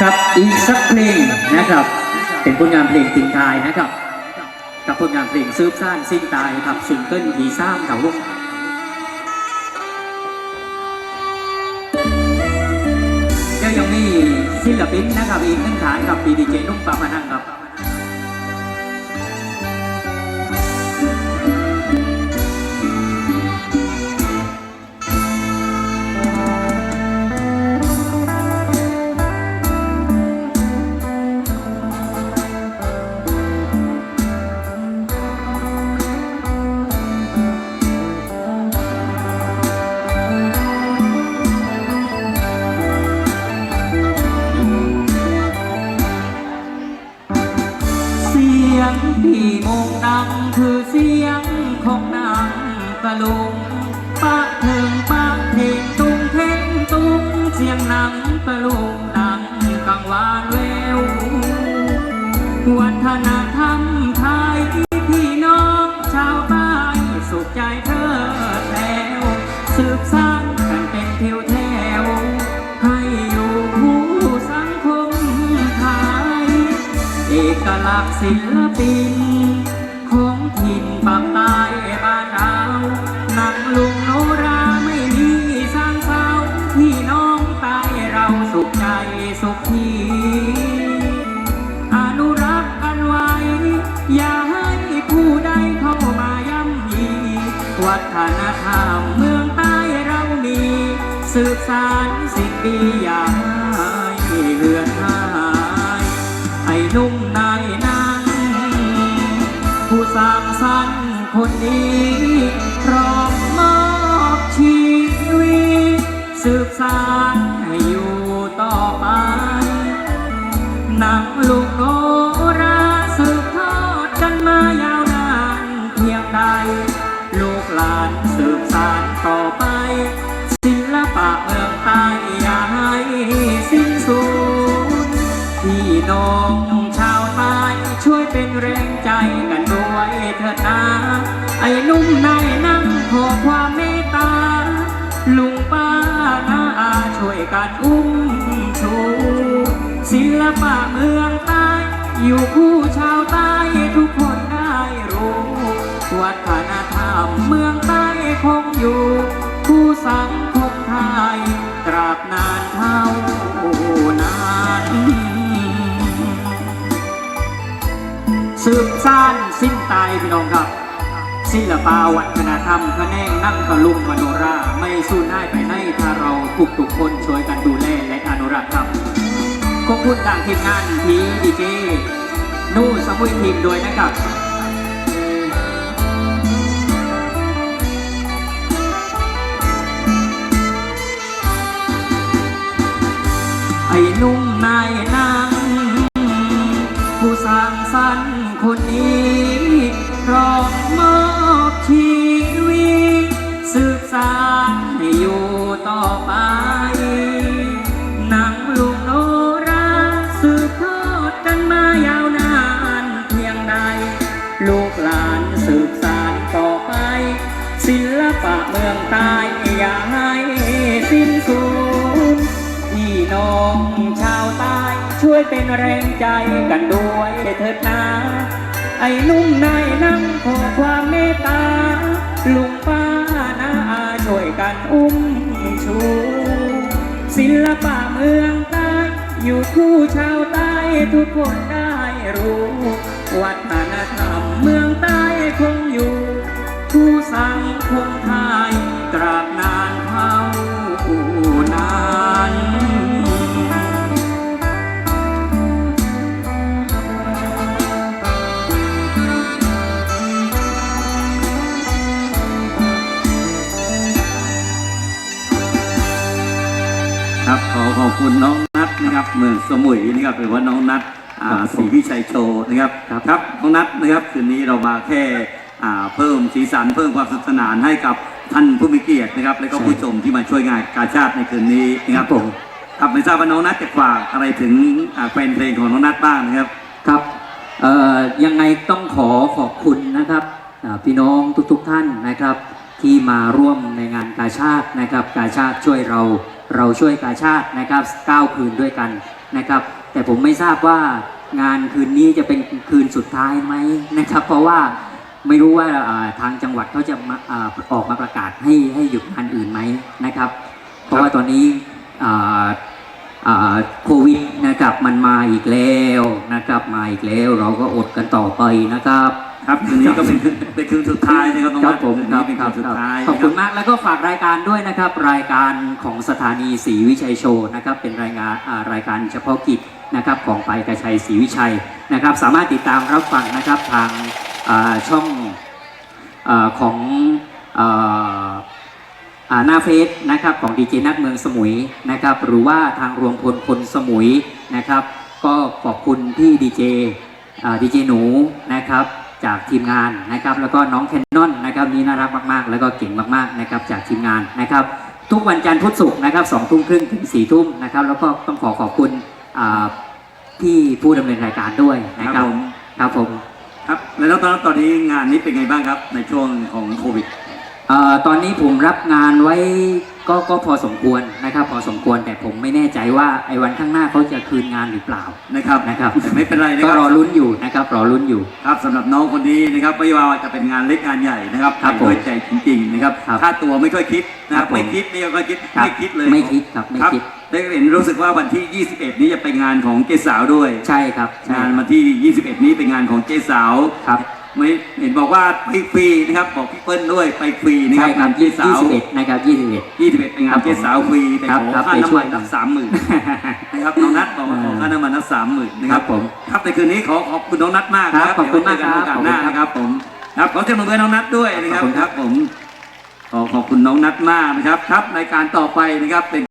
ครับอีกสักเพลงนะครับ เป็นผลงานเพลงติงทายนะครับ กับผลงานเพลงซืบซ่านสิ้นตายครับซิงเกิลดีสามครับลูกยวยังมีศิลปินนะครับอีกหนึ่งฐานครับปีดีเจนุ่มปามานังครับ ดังคือเสียงของนางตะลุงปะเถิงปะเทงตุงเทงตุงเสียงนังตะลุงดังกังวานแวววัฒนธรรมไทยพี่น้องชาวใต้สุขใจเธอแล้วสืบสานกันเป็นเที่ยวแถวให้อยู่คู่สังคมไทยเอกลักษณ์ศิลปิน ถิ่นปากใต้บ้านเราหนังลุงโนราไม่มีสร้างเศร้าพี่น้องใต้เราสุขใจสุขทีอนุรักษ์กันไว้ อย่าให้ผู้ใดเข้ามาย่ำยีวัฒนธรรมเมืองใต้เรามีสืบสานสิ่งดีอย่าให้เลือนหายไอ้นุ่มนายนา สร้างสรรค์คนนี้พร้อมมอบชีวิตสืบสานให้อยู่ต่อไปหนังลูกโนราสืบทอดกันมายาวนานเพียงใด ลูกหลานสืบสานต่อไป ศิลปะเมืองใต้อย่าให้สิ้นสูญพี่น้อง เป็นแรงใจกันด้วยเถิดนะไอ้นุ่มนายนั่งขอความเมตตา ลุงป้าน้าอาช่วยกันอุ้มชูศิลปะเมืองใต้อยู่คู่ชาวใต้ทุกคนได้รู้วัฒนธรรมเมืองใต้คงอยู่ คู่สังคมไทยตราบนานเท่า สืบสานสิ้นตายพี่น้องครับ ศิลปะวัฒนธรรมคะแนงนั่งตะลุงมโนราไม่สูญหายไปไหนถ้าเราทุกทุกคนช่วยกันดูแลและอนุรักษ์ครับขอบคุณทางทีมงานทีดีเจนู่สมุยทีมด้วยนะครับไอ้นุ่มนายนางผู้สร้างสรรค์ คนนี้พร้อมมอบชีวิตสืบสาน วยเป็นแรงใจกันด้วยเถิดนาไอ้นุ่มนายนั่งขอความเมตตา ลุงป้านาอาช่วยกันอุ้มชู ศิลปะเมืองใต้อยู่คู่ชาวใต้ทุกคนได้รู้ วัฒนธรรมเมืองใต้คงอยู่ คู่สังคมไทย อขอบคุณน้องนัทนะครับเมืองสมุยนะครับหรือว่าน้องนัทอ่าศรีวิชัยโชว์นะครับครับน้องนัทนะครับคืนนี้เรามาแค่อ่าเพิ่มสีสันเพิ่มความสนุกสนานให้กับท่านผู้มีเกียรตินะครับ และก็ผู้ชมที่มาช่วยงานกาชาติในคืนนี้นะครับผมครับไม่ทราบว่าน้องนัทจะฝากอะไรถึงอ่าแฟนเพลงของน้องนัทบ้างนะครับครับเอ่อยังไงต้องขอขอบคุณนะครับอ่าพี่น้องทุกๆทท่านนะครับ ที่มาร่วมในงานกาชาตินะครับ กาชาติช่วยเรา เราช่วยกาชาตินะครับก้าวคืนด้วยกันนะครับ แต่ผมไม่ทราบว่างานคืนนี้จะเป็นคืนสุดท้ายไหมนะครับ เพราะว่าไม่รู้ว่าทางจังหวัดเขาจะมาอออกมาประกาศให้ให้หยุดงานอื่นไหมนะครับ เพราะว่าตอนนี้โควิดนะครับมันมาอีกแล้วนะครับมาอีกแล้วเราก็อดกันต่อไปนะครับ ครับคืนนี้ก็เป็นคืนเป็นคืนสุดท้ายนะครับน้องครันับทผมคืนครันี้บเป็นคคืรับนสุดครับท้ายขอบนะคุณรับมากแล้วก็ฝากรายการด้วยนะครับ รายการของสถานีศรีวิชัยโชว์นะครับเป็นรายงานอ่ารายการเฉพาะกิจนะครับของไปกระชัยศรีวิชัยนะครับ สามารถติดตามรับฟังนะครับทางอ่าช่องอาของอ่าอ่าหน้าเฟซนะครับของดีเจนัทเมืองสมุยนะครับหรือว่าทางรวมพลคนสมุยนะครับ ก็ขอบคุณที่ดีเจดีเจหนูนะครับ จากทีมงานนะครับ แล้วก็น้องแคนนอนนะครับนี่น่ารักมากๆ แล้วก็เก่งมากๆนะครับจากทีมงานนะครับ ทุกวันจันทร์พุธศุกร์นะครับสองทุ่มครึ่งถึงสี่ทุ่มนะครับ แล้วก็ต้องขอขอบคุณอ่าพี่ผู้ดำเนินรายการด้วยนะคครัรับบผมครับผมครับแล้วตอนตอนนี้งานนี้เป็นไงบ้างครับในช่วงของโควิด เอ่อตอนนี้ผมรับงานไว้ก็ก็พอสมควรนะครับ พอสมควรแต่ผมไม่แน่ใจว่าไอ้วันข้างหน้าเขาจะคืนงานหรือเปล่านะครับนะครับแต่ไม่เป็นไรนะก็ครัรอลุ้นอยู่นะครับรอลุ้นอยู่ ครับสำหรับน้องคนนี้นะครับไม่ว่าจะเป็นงานเล็กงานใหญ่นะครับครับไปด้วยใจจริงๆนะครับครับค่าตัวไม่ค่อยคิดนะคครัรับบผมไม่คิดนี่ก็คิดรับไม่คิดเลยไม่คิดครับไม่คิด ได้เห็นรู้สึกว่าวันที่ 21 นี้จะเป็นงานของเจ๊สาวด้วย ใช่ครับใช่งานวันที่ 21 นี้เป็นงานของเจ๊สาว ครับ ไม่เห็นบอกว่าไปฟรีนะครับบอกพี่เปิ้ลด้วยไปฟรีนะคใช่รับครังาบนเจ๊สาว21นะครับ21 21เป็นงานเจ๊สาวฟรีแต่ครับขอครับค่าไปน้ำช่วมัยนกัตั้นงสามหมื่นนะครับน้องนัทบอกว่าขอค่าน้ำมันตั้งสามหมื่นนะครับครับผมครับในคืนนี้ขอขอบคุณน้องนัทมากครับขอบคุณมากเดี๋ยวเจนโอกาสหน้าครับนะครับผมครับขอเสียงปรบมือให้น้องนัทด้วยนะครับขอบคุณคครัรับบผมขอขอบคุณน้องนัทมากนะครับครับรายการต่อไปนะครับเป็น